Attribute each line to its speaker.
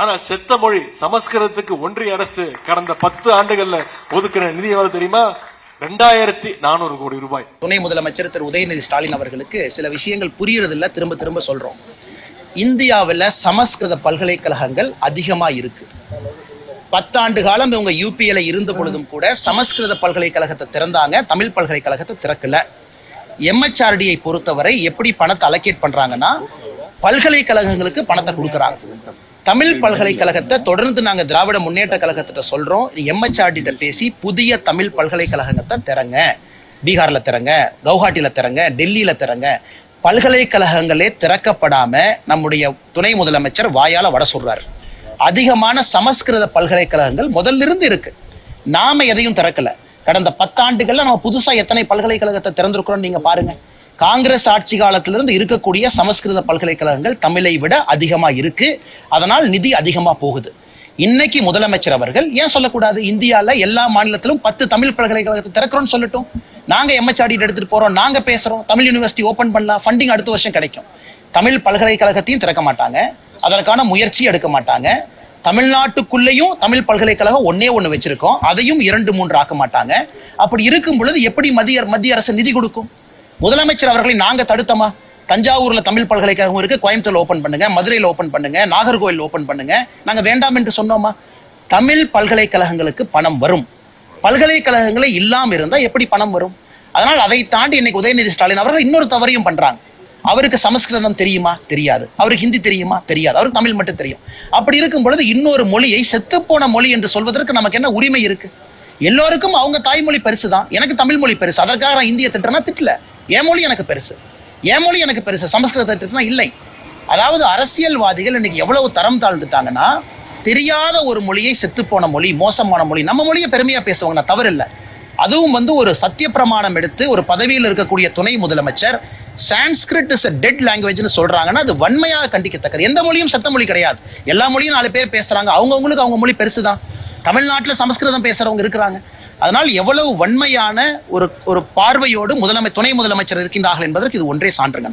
Speaker 1: ஆனால் செத்த மொழி சமஸ்கிருதத்துக்கு ஒன்றிய அரசு கடந்த பத்து ஆண்டுகள்ல ஒதுக்கின நிதி எவ்வளவு தெரியுமா? ரெண்டாயிரத்தி நானூறு கோடி ரூபாய்.
Speaker 2: துணை முதலமைச்சர் திரு உதயநிதி ஸ்டாலின் அவர்களுக்கு சில விஷயங்கள் புரியறதில்ல திரும்ப திரும்ப சொல்றோம். இந்தியாவில் சமஸ்கிருத பல்கலைக்கழகங்கள் அதிகமாக இருக்கு. பத்தாண்டு காலம் இவங்க யூபிஎல இருந்த பொழுதும் கூட சமஸ்கிருத பல்கலைக்கழகத்தை திறந்தாங்க தமிழ் பல்கலைக்கழகத்தை திறக்கல. எம்ஹெச்ஆர்டியை பொறுத்தவரை எப்படி பணத்தை அலோகேட் பண்றாங்கன்னா பல்கலைக்கழகங்களுக்கு பணத்தை கொடுக்குறாங்க. தமிழ் பல்கலைக்கழகத்தை தொடர்ந்து நாங்கள் திராவிட முன்னேற்ற கழகத்திட்ட சொல்கிறோம் எம்ஹெச்ஆர்டிட்ட பேசி புதிய தமிழ் பல்கலைக்கழகத்தை திறங்க. பீகாரில் திறங்க கவுஹாட்டியில் திறங்க டெல்லியில் திறங்க. பல்கலைக்கழகங்களே திறக்கப்படாமல் நம்முடைய துணை முதலமைச்சர் வாயால வட சொல்கிறார் அதிகமான சமஸ்கிருத பல்கலைக்கழகங்கள் முதல்ல இருந்து இருக்கு. நாம எதையும் திறக்கல. கடந்த பத்தாண்டுகளில் நம்ம புதுசாக எத்தனை பல்கலைக்கழகத்தை திறந்திருக்கிறோம் நீங்கள் பாருங்கள் காங்கிரஸ் ஆட்சி காலத்திலிருந்து இருக்கக்கூடிய சமஸ்கிருத பல்கலைக்கழகங்கள் தமிழை விட அதிகமாக இருக்கு. அதனால் நிதி அதிகமாக போகுது. இன்னைக்கு முதலமைச்சர் அவர்கள் ஏன் சொல்லக்கூடாது? இந்தியாவில் எல்லா மாநிலத்திலும் பத்து தமிழ் பல்கலைக்கழகத்தை திறக்கிறோம்னு சொல்லட்டும். நாங்கள் எம்எச்ஆர்டி எடுத்துட்டு போகிறோம் நாங்கள் பேசுகிறோம் தமிழ் யூனிவர்சிட்டி ஓப்பன் பண்ணலாம். ஃபண்டிங் அடுத்த வருஷம் கிடைக்கும். தமிழ் பல்கலைக்கழகத்தையும் திறக்க மாட்டாங்க. அதற்கான முயற்சி எடுக்க மாட்டாங்க. தமிழ்நாட்டுக்குள்ளேயும் தமிழ் பல்கலைக்கழகம் ஒன்னே ஒன்று வச்சிருக்கோம். அதையும் இரண்டு மூன்று ஆக்க மாட்டாங்க. அப்படி இருக்கும் பொழுது எப்படி மத்திய மத்திய அரசு நிதி கொடுக்கும்? முதலமைச்சர் அவர்களை நாங்க தடுத்தமா? தஞ்சாவூர்ல தமிழ் பல்கலைக்கழகம் இருக்கு கோயம்புத்தூர்ல ஓபன் பண்ணுங்க மதுரையில் ஓபன் பண்ணுங்க நாகர்கோவில் ஓபன் பண்ணுங்க. நாங்க வேண்டாம் என்று சொன்னோமா? தமிழ் பல்கலைக்கழகங்களுக்கு பணம் வரும். பல்கலைக்கழகங்களே இல்லாம இருந்தா எப்படி பணம் வரும்? அதனால் அதை தாண்டி இன்னைக்கு உதயநிதி ஸ்டாலின் அவர்கள் இன்னொரு தவறையும் பண்றாங்க. அவருக்கு சமஸ்கிருதம் தெரியுமா? தெரியாது. அவருக்கு ஹிந்தி தெரியுமா? தெரியாது. அவருக்கு தமிழ் மட்டும் தெரியும். அப்படி இருக்கும் பொழுது இன்னொரு மொழியை செத்துப்போன மொழி என்று சொல்வதற்கு நமக்கு என்ன உரிமை இருக்கு? எல்லோருக்கும் அவங்க தாய்மொழி பெருசு தான் எனக்கு தமிழ் மொழி பெருசு. அதற்காக நான் இந்திய திட்டனா திட்டல. என் மொழி எனக்கு பெருசு. என் மொழி எனக்கு பெருசு. சமஸ்கிருதத்திற்குனா இல்லை. அதாவது அரசியல்வாதிகள் இன்னைக்கு எவ்வளவு தரம் தாழ்ந்துட்டாங்கன்னா தெரியாத ஒரு மொழியை செத்துப்போன மொழி மோசமான மொழி நம்ம மொழியை பெருமையாக பேசுவாங்க நான் அதுவும் வந்து ஒரு சத்திய பிரமாணம் எடுத்து ஒரு பதவியில் இருக்கக்கூடிய துணை முதலமைச்சர் சான்ஸ்கிரிட் இஸ் டெட் லாங்குவேஜ்னு சொல்றாங்கன்னா அது வன்மையாக கண்டிக்கத்தக்கது. எந்த மொழியும் சத்த மொழி கிடையாது. எல்லா மொழியும் நாலு பேர் பேசுறாங்க. அவங்கவுங்களுக்கு அவங்க மொழி பெருசு தான் தமிழ்நாட்டில் சமஸ்கிருதம் பேசுறவங்க இருக்கிறாங்க. அதனால் எவ்வளவு வன்மையான ஒரு ஒரு பார்வையோடு முதலமை துணை முதலமைச்சர் இருக்கின்றார்கள் என்பதற்கு இது ஒன்றே சான்றுங்க